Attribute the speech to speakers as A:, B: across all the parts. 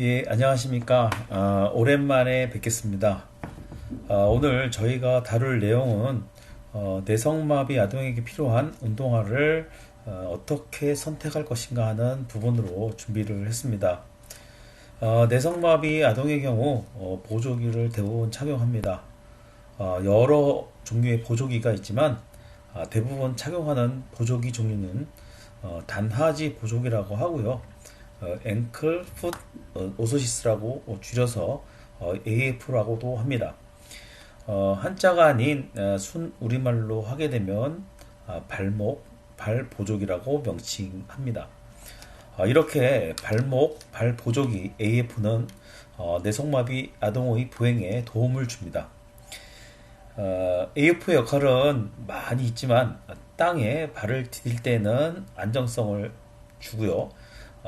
A: 예, 안녕하십니까. 아, 오랜만에 뵙겠습니다. 아, 오늘 저희가 다룰 내용은 어, 내성마비 아동에게 필요한 운동화를 어, 떻게 선택할 것인가 하는 부분으로 준비를 했습니다. 어, 내성마비 아동의 경우 어, 보조기를 대부분 착용합니다. 어, 여러 종류의 보조기가 있지만 아, 대부분 착용하는 보조기 종류는 어, 단하지 보조기라고 하고요. 어, 앵클 풋 어, 오소시스라고 줄여서 어, AF라고도 합니다. 어, 한자가 아닌 어, 순 우리말로 하게 되면 아, 발목, 발 보조기라고 명칭합니다. 어, 이렇게 발목, 발 보조기 AF는 어, 내성마비 아동의 보행에 도움을 줍니다. 어, AF의 역할은 많이 있지만 땅에 발을 디딜 때는 안정성을 주고요.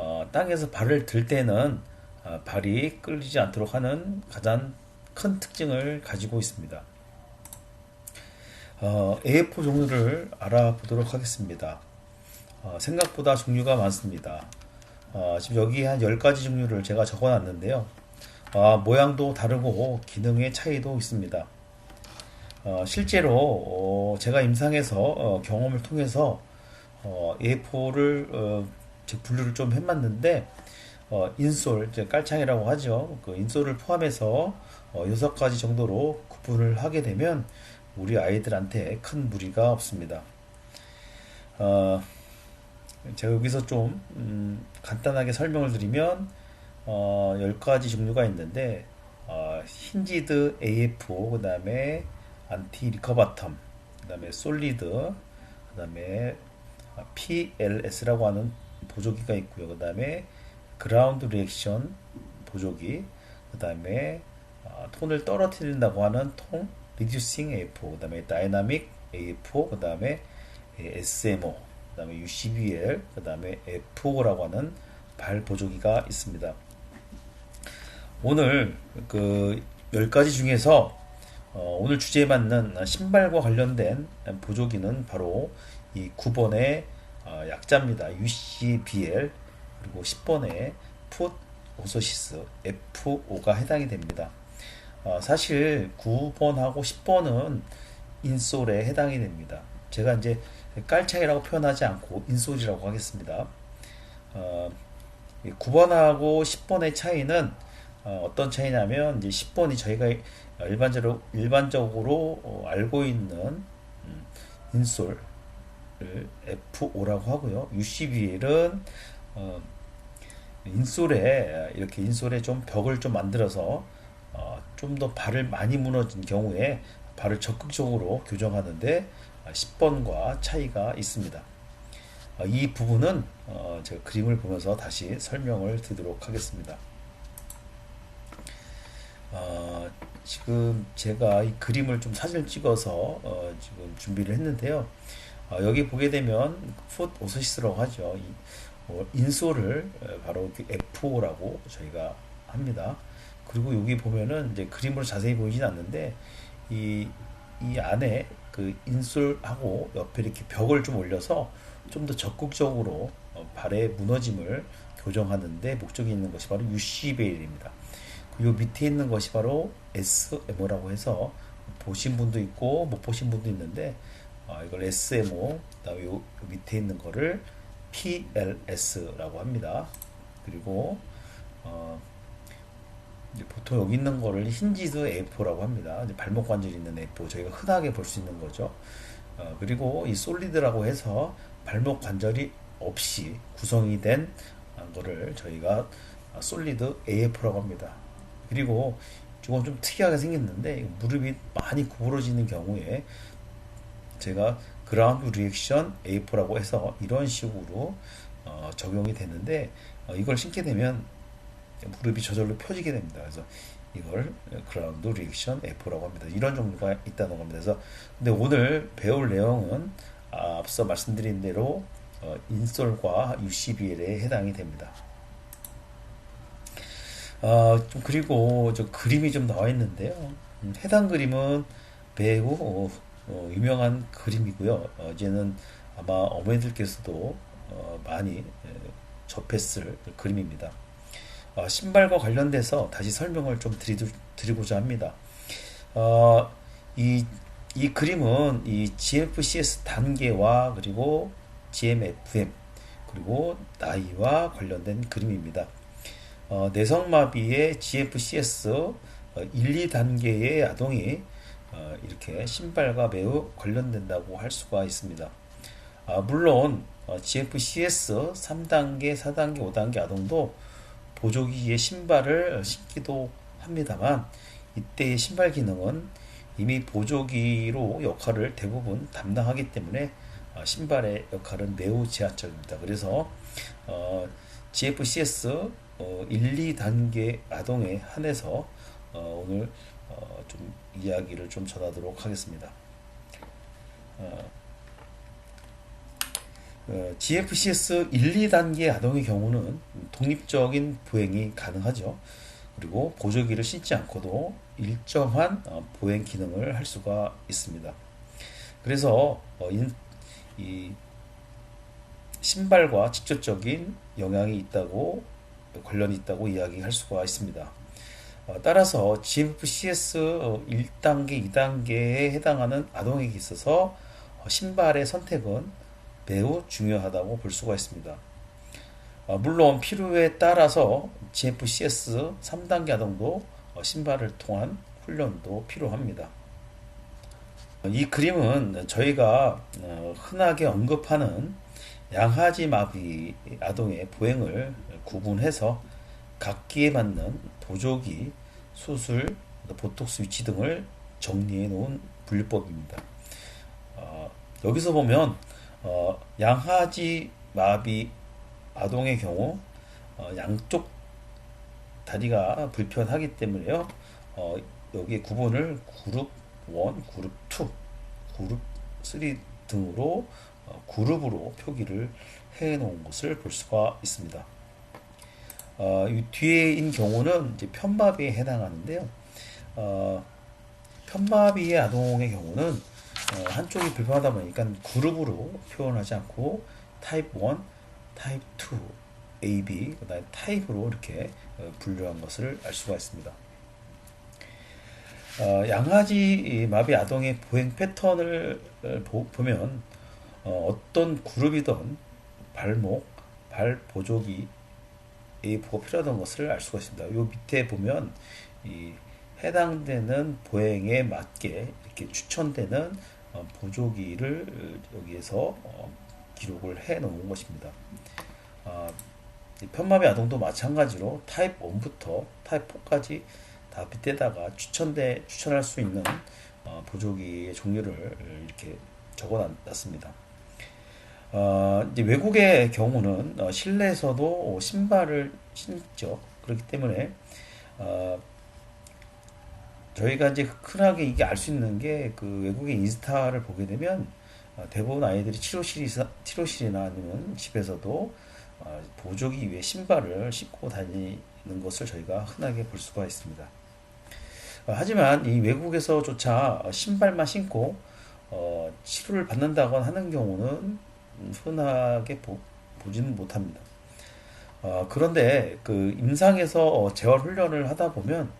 A: 어, 땅에서 발을 들 때는 어, 발이 끌리지 않도록 하는 가장 큰 특징을 가지고 있습니다. 어, A4 종류를 알아보도록 하겠습니다. 어, 생각보다 종류가 많습니다. 어, 지금 여기 한 10가지 종류를 제가 적어 놨는데요. 어, 모양도 다르고 기능의 차이도 있습니다. 어, 실제로 어, 제가 임상에서 어, 경험을 통해서 어, A4를 분류를 좀 해봤는데 어, 인솔, 깔창이라고 하죠. 그 인솔을 포함해서 어, 6가지 정도로 구분을 하게 되면 우리 아이들한테 큰 무리가 없습니다. 어, 제가 여기서 좀 음, 간단하게 설명을 드리면 어, 10가지 종류가 있는데 어, 힌지드 AF, 그 다음에 안티 리커버텀, 그 다음에 솔리드, 그 다음에 PLS라고 하는 보조기가 있고요. 그 다음에 그라운드 리액션 보조기, 그 다음에 어, 톤을 떨어뜨린다고 하는 톤 리듀싱 A4, 그 다음에 다이나믹 A4, 그 다음에 SMO, 그 다음에 UCBL, 그 다음에 F5라고 하는 발 보조기가 있습니다. 오늘 그 10가지 중에서 어, 오늘 주제에 맞는 신발과 관련된 보조기는 바로 이 9번의 어, 약자입니다. UCBL 그리고 10번에 풋 오소시스 F5가 해당이 됩니다. 어, 사실 9번하고 10번은 인솔에 해당이 됩니다. 제가 이제 깔창이라고 표현하지 않고 인솔이라고 하겠습니다. 어, 9번하고 10번의 차이는 어, 떤 차이냐면 이제 10번이 저희가 일반적으로 일반적으로 어, 알고 있는 음, 인솔 F5라고 하고요. UCBL은 어, 인솔에 이렇게 인솔에 좀 벽을 좀 만들어서 어, 좀 더 발을 많이 무너진 경우에 발을 적극적으로 교정하는데 10번과 차이가 있습니다. 어, 이 부분은 어, 제가 그림을 보면서 다시 설명을 드리도록 하겠습니다. 어, 지금 제가 이 그림을 좀 사진을 찍어서 어, 지금 준비를 했는데요. 어, 여기 보게 되면 풋 오소시스라고 하죠. 이, 어, 인솔을 바로 F5라고 저희가 합니다. 그리고 여기 보면은 이제 그림으로 자세히 보이진 않는데 이, 이 안에 그 인솔하고 옆에 이렇게 벽을 좀 올려서 좀 더 적극적으로 어, 발의 무너짐을 교정하는데 목적이 있는 것이 바로 UCBL입니다. 이 밑에 있는 것이 바로 SMO라고 해서 보신 분도 있고 못 보신 분도 있는데 어, 이걸 SMO, 그다음에 요, 밑에 있는 거를 PLS라고 합니다. 그리고 어, 보통 여기 있는 거를 힌지드 A4라고 합니다. 발목 관절 있는 A4 저희가 흔하게 볼 수 있는 거죠. 어, 그리고 이 솔리드라고 해서 발목 관절이 없이 구성이 된 거를 저희가 솔리드 AF라고 합니다. 그리고 이건 좀 특이하게 생겼는데 무릎이 많이 구부러지는 경우에 제가 그라운드 리액션 A4라고 해서 이런 식으로 어, 적용이 되는데 어, 이걸 신게 되면 무릎이 저절로 펴지게 됩니다. 그래서 이걸 그라운드 리액션 F라고 합니다. 이런 종류가 있다는 겁니다. 그래서 근데 오늘 배울 내용은 앞서 말씀드린 대로 어, 인솔과 UCBL에 해당이 됩니다. 어, 좀 그리고 저 그림이 좀 나와 있는데요. 음, 해당 그림은 매우 어, 어, 유명한 그림이고요. 어, 이제는 아마 어머니들께서도 어, 많이 에, 접했을 그림입니다. 어, 신발과 관련돼서 다시 설명을 좀 드리, 드리고자 합니다. 어, 이, 이 그림은 이 GFCS 단계와 그리고 GMFM 그리고 나이와 관련된 그림입니다. 어, 내성마비의 GFCS 1, 2단계의 아동이 어, 이렇게 신발과 매우 관련된다고 할 수가 있습니다. 아, 물론 어, GFCS 3단계, 4단계, 5단계 아동도 보조기에 신발을 신기도 합니다만 이때의 신발 기능은 이미 보조기로 역할을 대부분 담당하기 때문에 어, 신발의 역할은 매우 제한적입니다. 그래서 어, GFCS 어, 1, 2단계 아동에 한해서 어, 오늘 어, 좀 이야기를 좀 전하도록 하겠습니다. 어, 어 GFCS 1, 2단계 아동의 경우는 독립적인 보행이 가능하죠. 그리고 보조기를 신지 않고도 일정한 어, 보행 기능을 할 수가 있습니다. 그래서 어, 이 신발과 직접적인 영향이 있다고 관련이 있다고 이야기할 수가 있습니다. 어, 따라서 GFCS 1단계, 2단계에 해당하는 아동에게 있어서 신발의 선택은 매우 중요하다고 볼 수가 있습니다. 물론 필요에 따라서 GFCS 3단계 아동도 신발을 통한 훈련도 필요합니다. 이 그림은 저희가 어, 흔하게 언급하는 양하지 마비 아동의 보행을 구분해서 각기에 맞는 보조기, 수술, 보톡스 위치 등을 정리해 놓은 분류법입니다. 어, 여기서 보면 어, 양하지 마비 아동의 경우 어, 양쪽 다리가 불편하기 때문에요. 어, 여기 구분을 그룹 1, 그룹 2, 그룹 3 등으로 어, 그룹으로 표기를 해 놓은 것을 볼 수가 있습니다. 어, 이 뒤에인 경우는 이제 편마비에 해당하는데요. 어, 편마비의 아동의 경우는 어, 한쪽이 불편하다 보니까 그룹으로 표현하지 않고 타입 1, 타입 2, AB, 그다음에 타입으로 이렇게 어, 분류한 것을 알 수가 있습니다. 어, 양아지 마비 아동의 보행 패턴을 보, 면 어, 떤 그룹이든 발목, 발 보조기 보가 필요하던 것을 알 수가 있습니다. 요 밑에 보면 이 해당되는 보행에 맞게 이렇게 추천되는 어, 보조기를 여기에서 어, 기록을 해 놓은 것입니다. 아, 편마비 아동도 마찬가지로 타입 1부터 타입 4까지 다 빗대다가 추천대 추천할 수 있는 어, 보조기의 종류를 이렇게 적어 놨습니다. 어, 이제 외국의 경우는 어, 실내에서도 신발을 신죠. 그렇기 때문에 어, 저희가 이제 흔하게 이게 알 수 있는 게 그 외국의 인스타를 보게 되면 어, 대부분 아이들이 치료실이 치료실이나 아니면 집에서도 어, 보조기 위에 신발을 신고 다니는 것을 저희가 흔하게 볼 수가 있습니다. 어, 하지만 이 외국에서조차 신발만 신고 어, 치료를 받는다거나 하는 경우는 흔하게 보, 지는 못합니다. 어, 그런데 그 임상에서 재활 훈련을 하다 보면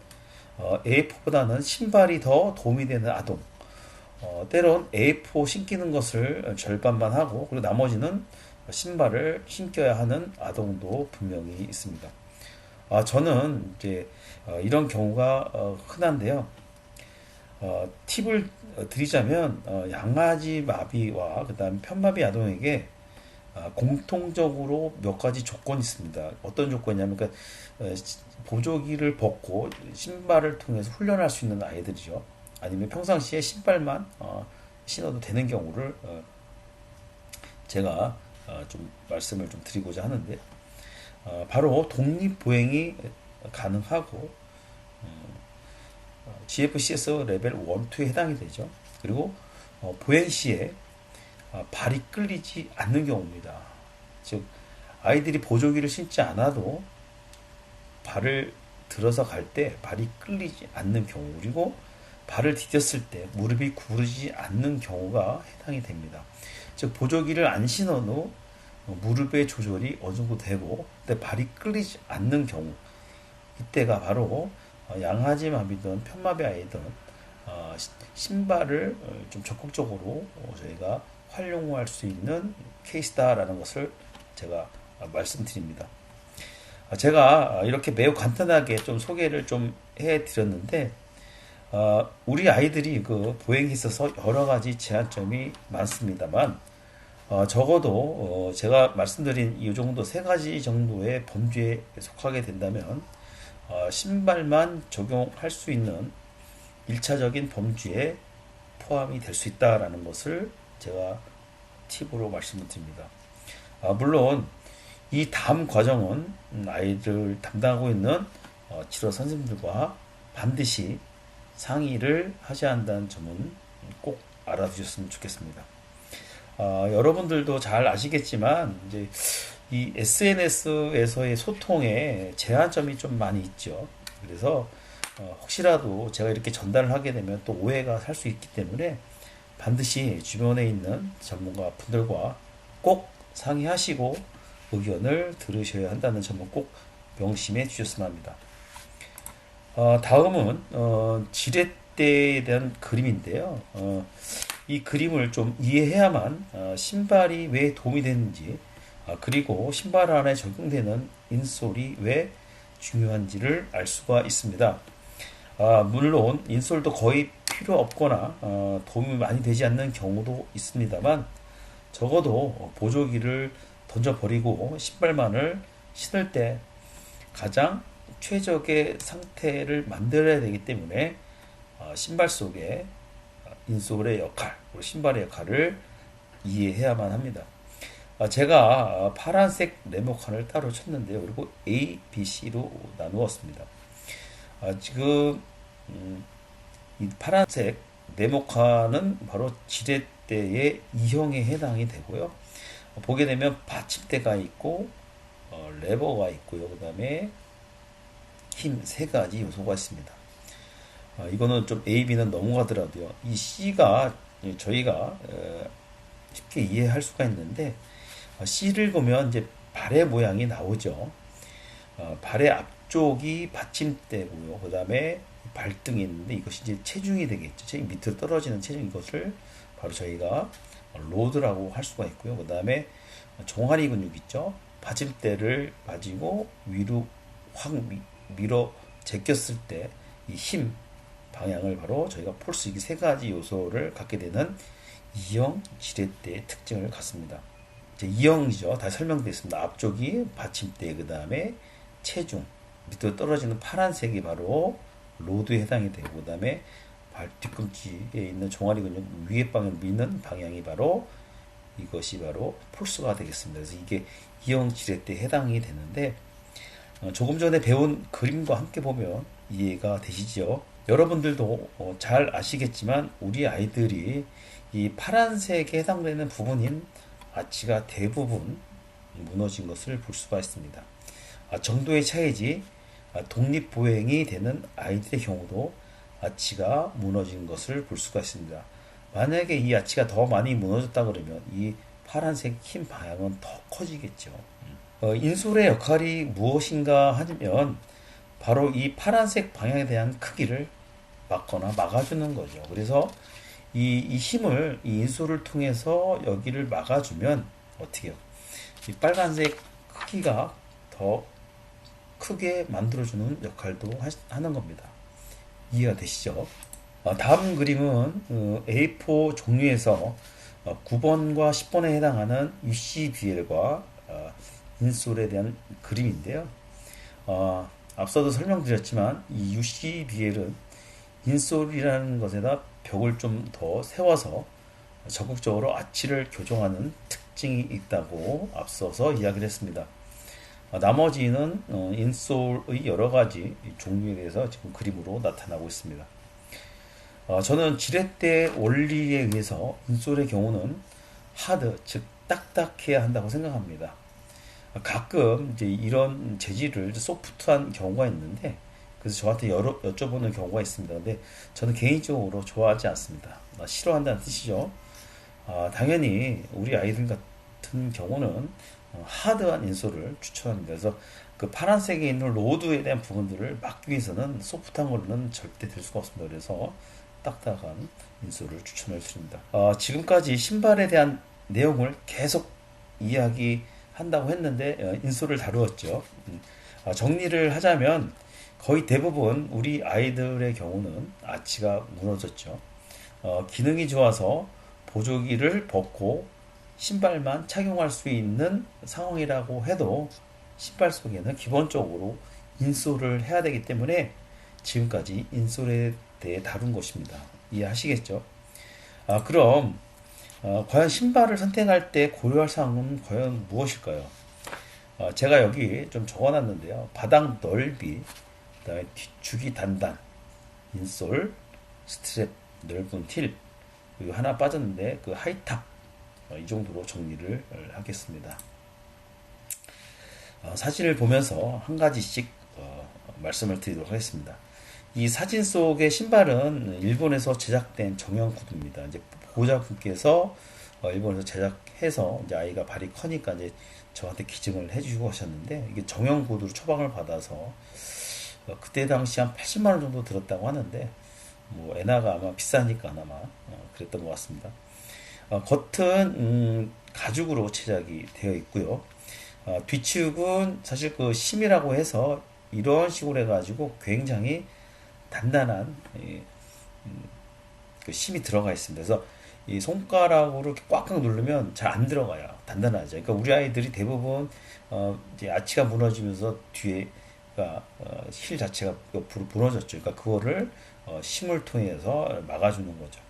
A: 어, A4보다는 신발이 더 도움이 되는 아동, 어, 때론 A4 신기는 것을 절반만 하고 그리고 나머지는 신발을 신겨야 하는 아동도 분명히 있습니다. 아, 저는 이제 어, 이런 경우가 어, 흔한데요. 어, 팁을 드리자면 어, 양아지 마비와 그다음 편마비 아동에게 어, 공통적으로 몇 가지 조건이 있습니다. 어떤 조건이냐면 그러니까, 어, 보조기를 벗고 신발을 통해서 훈련할 수 있는 아이들이죠. 아니면 평상시에 신발만 어, 신어도 되는 경우를 어, 제가 어, 좀 말씀을 좀 드리고자 하는데 어, 바로 독립 보행이 가능하고 어, GFCS 레벨 1, 2에 해당이 되죠. 그리고 어, 보행 시에 어, 발이 끌리지 않는 경우입니다. 즉 아이들이 보조기를 신지 않아도 발을 들어서 갈 때 발이 끌리지 않는 경우 그리고 발을 디뎠을 때 무릎이 구르지 않는 경우가 해당이 됩니다. 즉 보조기를 안 신어도 무릎의 조절이 어느 정도 되고 근데 발이 끌리지 않는 경우 이때가 바로 어, 양하지 마비든 편마비 아이든 어, 신발을 어, 좀 적극적으로 저희가 활용할 수 있는 케이스다라는 것을 제가 말씀드립니다. 제가 이렇게 매우 간단하게 좀 소개를 좀 해드렸는데 우리 아이들이 그 보행에 있어서 여러 가지 제한점이 많습니다만 적어도 제가 말씀드린 이 정도 세 가지 정도의 범죄에 속하게 된다면 신발만 적용할 수 있는 1차적인 범죄에 포함이 될 수 있다라는 것을 제가 팁으로 말씀을 드립니다. 아, 물론 이 다음 과정은 아이들 담당하고 있는 어, 치료 선생님들과 반드시 상의를 하셔야 한다는 점은 꼭 알아두셨으면 좋겠습니다. 아, 여러분들도 잘 아시겠지만 이제 이 SNS에서의 소통에 제한점이 좀 많이 있죠. 그래서 어, 혹시라도 제가 이렇게 전달을 하게 되면 또 오해가 살 수 있기 때문에 반드시 주변에 있는 전문가 분들과 꼭 상의하시고 의견을 들으셔야 한다는 점은 꼭 명심해 주셨으면 합니다. 어, 다음은 어, 지렛대에 대한 그림인데요. 어, 이 그림을 좀 이해해야만 어, 신발이 왜 도움이 되는지 아, 그리고 신발 안에 적용되는 인솔이 왜 중요한지를 알 수가 있습니다. 아, 물론 인솔도 거의 필요 없거나 어, 도움이 많이 되지 않는 경우도 있습니다만 적어도 보조기를 던져버리고 신발만을 신을 때 가장 최적의 상태를 만들어야 되기 때문에 어, 신발 속에 인솔의 역할, 신발의 역할을 이해해야만 합니다. 아, 제가 파란색 네모칸을 따로 쳤는데요. 그리고 A, B, C로 나누었습니다. 아, 지금 음, 이 파란색 네모칸은 바로 지렛대의 2형에 해당이 되고요. 보게 되면 받침대가 있고 어, 레버가 있고요. 그 다음에 힘 세 가지 요소가 있습니다. 어, 이거는 좀 A, B는 넘어가더라도요. 이 C가 저희가 에, 쉽게 이해할 수가 있는데 어, C를 보면 이제 발의 모양이 나오죠. 어, 발의 앞쪽이 받침대고요. 그 다음에 발등이 있는데 이것이 이제 체중이 되겠죠. 체중 밑으로 떨어지는 체중 이것을 바로 저희가 로드라고 할 수가 있고요. 그 다음에 종아리 근육 있죠. 받침대를 가지고 위로 확 밀어 제꼈을 때 이 힘 방향을 바로 저희가 폴스 이게 세 가지 요소를 갖게 되는 이형 지렛대의 특징을 갖습니다. 이제 이형이죠. 다시 설명드리겠습니다. 앞쪽이 받침대, 그 다음에 체중, 밑으로 떨어지는 파란색이 바로 로드에 해당이 되고 그 다음에 발 뒤꿈치에 있는 종아리 근육 위에 방향 미는 방향이 바로 이것이 바로 폴스가 되겠습니다. 그래서 이게 이형 지렛대에 해당이 되는데 어, 조금 전에 배운 그림과 함께 보면 이해가 되시죠? 여러분들도 어, 잘 아시겠지만 우리 아이들이 이 파란색에 해당되는 부분인 아치가 대부분 무너진 것을 볼 수가 있습니다. 아, 정도의 차이지 아, 독립보행이 되는 아이들의 경우도 아치가 무너진 것을 볼 수가 있습니다. 만약에 이 아치가 더 많이 무너졌다 그러면 이 파란색 흰 방향은 더 커지겠죠. 어, 인솔의 역할이 무엇인가 하면 바로 이 파란색 방향에 대한 크기를 막거나 막아주는 거죠. 그래서 이, 이 힘을 이 인솔을 통해서 여기를 막아주면 어떻게 해요? 이 빨간색 크기가 더 크게 만들어주는 역할도 하 는 겁니다. 이해가 되시죠? 어, 다음 그림은 A4 종류에서 9번과 어, 10번에 해당하는 UCBL과 어, 인솔에 대한 그림인데요. 앞서도 설명드렸지만 이 UCBL은 인솔이라는 것에다 벽을 좀 더 세워서 적극적으로 아치를 교정하는 특징이 있다고 앞서서 이야기를 했습니다. 어, 나머지는 어, 인솔의 여러 가지 종류에 대해서 지금 그림으로 나타나고 있습니다. 어, 저는 지렛대 원리에 의해서 인솔의 경우는 하드, 즉 딱딱해야 한다고 생각합니다. 가끔 이제 이런 재질을 소프트한 경우가 있는데 그래서 저한테 여러, 여쭤보는 경우가 있습니다. 근데 저는 개인적으로 좋아하지 않습니다. 싫어한다는 뜻이죠. 아, 당연히 우리 아이들 같은 경우는 어, 하드한 인솔을 추천합니다. 그래서 그 파란색에 있는 로드에 대한 부분들을 막기 위해서는 소프트한 걸로는 절대 될 수가 없습니다. 그래서 딱딱한 인솔을 추천해 드립니다. 어, 지금까지 신발에 대한 내용을 계속 이야기한다고 했는데 어, 인솔을 다루었죠. 음, 아, 정리를 하자면 거의 대부분 우리 아이들의 경우는 아치가 무너졌죠. 어, 기능이 좋아서 보조기를 벗고 신발만 착용할 수 있는 상황이라고 해도 신발 속에는 기본적으로 인솔을 해야 되기 때문에 지금까지 인솔에 대해 다룬 것입니다. 이해하시겠죠? 아, 그럼 어, 과연 신발을 선택할 때 고려할 사항은 과연 무엇일까요? 어, 제가 여기 좀 적어놨는데요. 바닥 넓이, 그 다음에 뒤축이 단단, 인솔, 스트랩 넓은 틸, 그리고 하나 빠졌는데 그 하이탑 어, 이 정도로 정리를 하겠습니다. 어, 사진을 보면서 한 가지씩 어, 말씀을 드리도록 하겠습니다. 이 사진 속의 신발은 일본에서 제작된 정형 구두입니다. 이제 보호자분께서 어, 일본에서 제작해서 이제 아이가 발이 커니까 이제 저한테 기증을 해주고 하셨는데 이게 정형 구두로 처방을 받아서 어, 그때 당시 한 80만 원 정도 들었다고 하는데 뭐 엔화가 아마 비싸니까 아마 어, 그랬던 것 같습니다. 어, 겉은 음, 가죽으로 제작이 되어 있고요. 어, 뒤축은 사실 그 심이라고 해서 이런 식으로 해가지고 굉장히 단단한 예, 음, 그 심이 들어가 있습니다. 그래서 이 손가락으로 꽉꽉 누르면 잘 안 들어가요. 단단하죠. 그러니까 우리 아이들이 대부분 어, 이제 아치가 무너지면서 뒤에 가 어, 힐 자체가 옆으로 부러졌죠. 그러니까 그거를 어, 심을 통해서 막아주는 거죠.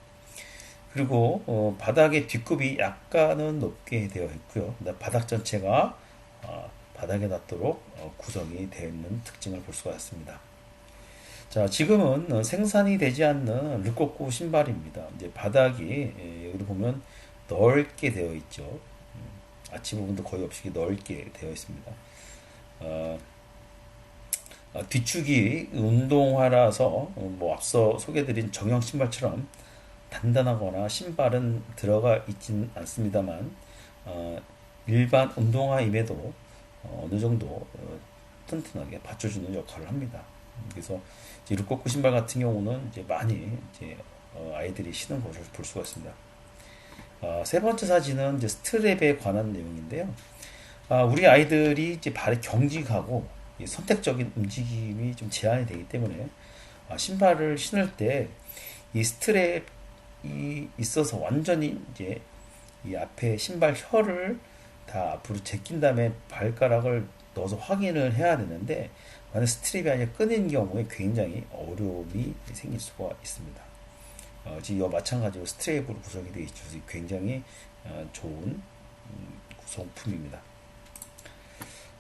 A: 그리고 어, 바닥의 뒷굽이 약간은 높게 되어 있고요. 바닥 전체가 어, 바닥에 닿도록 어, 구성이 되어 있는 특징을 볼 수가 있습니다. 자, 지금은 어, 생산이 되지 않는 르꼬꾸 신발입니다. 이제 바닥이 예, 여기도 보면 넓게 되어 있죠. 음, 아치 부분도 거의 없이 넓게 되어 있습니다. 어, 어, 뒤축이 운동화라서 어, 뭐 앞서 소개드린 정형 신발처럼 단단하거나 신발은 들어가 있진 않습니다만 어, 일반 운동화임에도 어, 느 정도 어, 튼튼하게 받쳐주는 역할을 합니다. 그래서 르꼬크 신발 같은 경우는 이제 많이 이제 어, 아이들이 신는 것을 볼 수가 있습니다. 어, 세 번째 사진은 이제 스트랩에 관한 내용인데요. 아, 우리 아이들이 이제 발이 경직하고 선택적인 움직임이 좀 제한이 되기 때문에 아, 신발을 신을 때 이 스트랩이 있어서 완전히 이제 이 앞에 신발 혀를 다 앞으로 제낀 다음에 발가락을 넣어서 확인을 해야 되는데 만약 스트랩이 아니라 끊인 경우에 굉장히 어려움이 생길 수가 있습니다. 어, 지금 이와 마찬가지로 스트랩으로 구성이 되어 있죠. 굉장히 어, 좋은 음, 구성품입니다.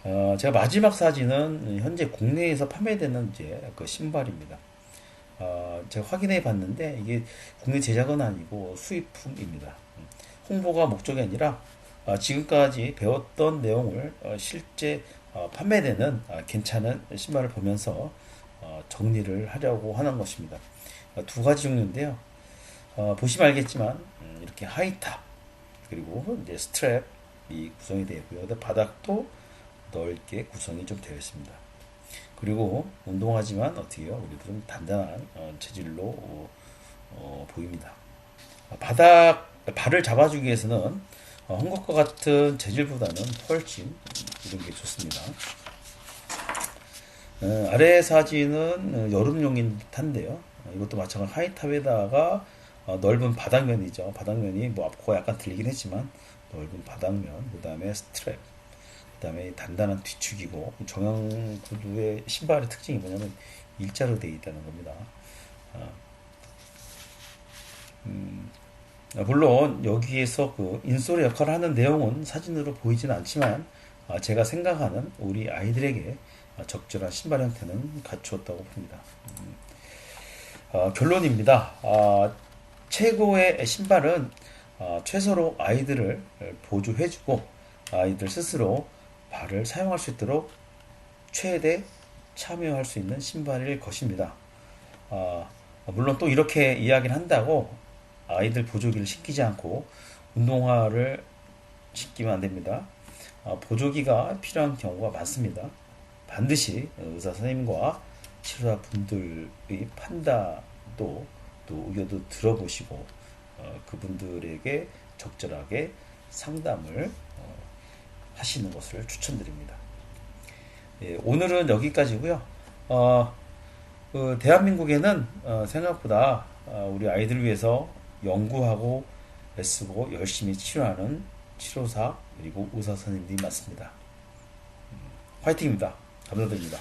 A: 어, 제가 마지막 사진은 현재 국내에서 판매되는 이제 그 신발입니다. 어, 제가 확인해 봤는데 이게 국내 제작은 아니고 수입품입니다. 홍보가 목적이 아니라 어, 지금까지 배웠던 내용을 어, 실제 어, 판매되는 아, 괜찮은 신발을 보면서 정리를 하려고 하는 것입니다. 두 가지 종류인데요. 보시면 알겠지만 음, 이렇게 하이탑 그리고 이제 스트랩이 구성이 되어 있고요. 바닥도 넓게 구성이 좀 되어 있습니다. 그리고 운동하지만 어떻게요? 우리도 좀 단단한 재질로 어, 보입니다. 바닥 발을 잡아주기 위해서는 어, 헝겊과 같은 재질보다는 훨씬 이런 게 좋습니다. 어, 아래 사진은 어, 여름용인 듯한데요. 어, 이것도 마찬가지 하이탑에다가 어, 넓은 바닥면이죠. 바닥면이 뭐 앞코가 약간 들리긴 했지만 넓은 바닥면, 그 다음에 스트랩, 그 다음에 단단한 뒤축이고 정형 구두의 신발의 특징이 뭐냐면 일자로 되어 있다는 겁니다. 어, 음, 아, 물론 여기에서 그 인솔의 역할을 하는 내용은 사진으로 보이지는 않지만 아, 제가 생각하는 우리 아이들에게 적절한 신발 형태는 갖추었다고 봅니다. 음, 어, 결론입니다. 아, 최고의 신발은 아, 최소로 아이들을 보조해주고 아이들 스스로 발을 사용할 수 있도록 최대 참여할 수 있는 신발일 것입니다. 아, 물론 또 이렇게 이야기를 한다고 아이들 보조기를 신기지 않고 운동화를 신기면 안 됩니다. 아, 보조기가 필요한 경우가 많습니다. 반드시 의사 선생님과 치료자 분들의 판단도 또 의견도 들어보시고 어, 그분들에게 적절하게 상담을 어, 하시는 것을 추천드립니다. 예, 오늘은 여기까지고요. 어, 그 대한민국에는 어, 생각보다 어, 우리 아이들을 위해서 연구하고 애쓰고 열심히 치료하는 치료사 그리고 의사 선생님들이 많습니다. 음, 화이팅입니다. 감사드립니다.